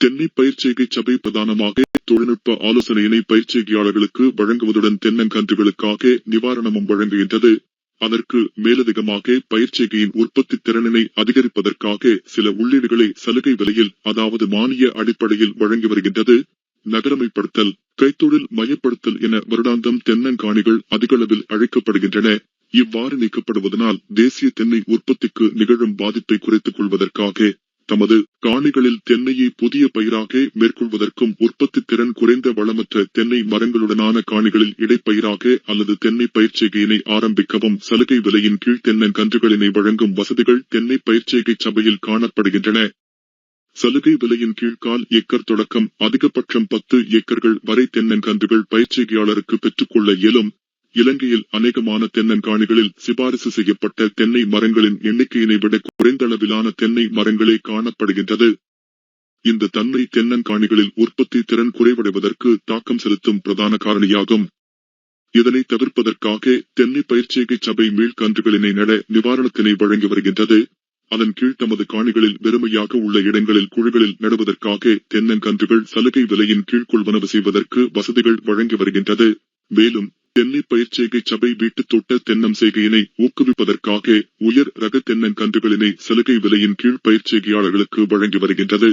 தென்னை பயிர்ச்செய்கை சபை பிரதானமாக தொழில்நுட்ப ஆலோசனையினை பயிர்ச்செய்கையாளர்களுக்கு வழங்குவதுடன் தென்னங்கன்றுகளுக்காக நிவாரணமும் வழங்குகின்றது. அதற்கு மேலதிகமாக பயிர்ச்செய்கையின் உற்பத்தி திறனினை அதிகரிப்பதற்காக சில உள்ளீடுகளை சலுகை விலையில் அதாவது மானிய அடிப்படையில் வழங்கி வருகின்றது. நகரமைப்படுத்தல் கைத்தொழில் மையப்படுத்தல் என வருடாந்தம் தென்னங்காணிகள் அதிகளவில் அழைக்கப்படுகின்றன. இவ்வாறு நீக்கப்படுவதனால் தேசிய தென்னை உற்பத்திக்கு நிகழும் பாதிப்பை குறைத்துக் கொள்வதற்காக தமது காணிகளில் தென்னையை புதிய பயிராக மேற்கொள்வதற்கும் உற்பத்தி திறன் குறைந்த வளமற்ற தென்னை மரங்களுடனான காணிகளில் இடைப்பயிராக அல்லது தென்னை பயிர்ச்செய்கையினை ஆரம்பிக்கவும் சலுகை விலையின் கீழ் தென்னன் கன்றுகளினை வழங்கும் வசதிகள் தென்னை பயிற்சிகை சபையில் காணப்படுகின்றன. சலுகை விலையின் கீழ் கால் ஏக்கர் தொடக்கம் அதிகபட்சம் பத்து ஏக்கர்கள் வரை தென்னன் கன்றுகள் பயிற்சிகையாளருக்கு பெற்றுக்கொள்ள இயலும். இலங்கையில் அநேகமான தென்னங்காணிகளில் சிபாரிசு செய்யப்பட்ட தென்னை மரங்களின் எண்ணிக்கையினை விட குறைந்த அளவிலான தென்னை மரங்களே காணப்படுகின்றது. இந்த தன்மை தென்னங்காணிகளில் உற்பத்தி திறன் குறைவடைவதற்கு தாக்கம் செலுத்தும் பிரதான காரணியாகும். இதனை தவிர்ப்பதற்காக தென்னை பயிற்சிகை சபை மீள்கன்றுகளினை நட நிவாரணத்தினை வழங்கி வருகின்றது. அதன் கீழ் தமது காணிகளில் வெறுமையாக உள்ள இடங்களில் குழுகளில் நடுவதற்காக தென்னங்கன்றுகள் சலுகை விலையின் கீழ் கொள்வனவு செய்வதற்கு வசதிகள் வழங்கி வருகின்றது. மேலும் தென்னை பயிர்ச்செய்கை சபை வீட்டு தோட்ட தென்னம் செய்கையினை ஊக்குவிப்பதற்காக உயர் ரக தென்னங்கன்றுகளினை சலுகை விலையின் கீழ் பயிர்ச்செய்கையாளர்களுக்கு வழங்கி வருகின்றது.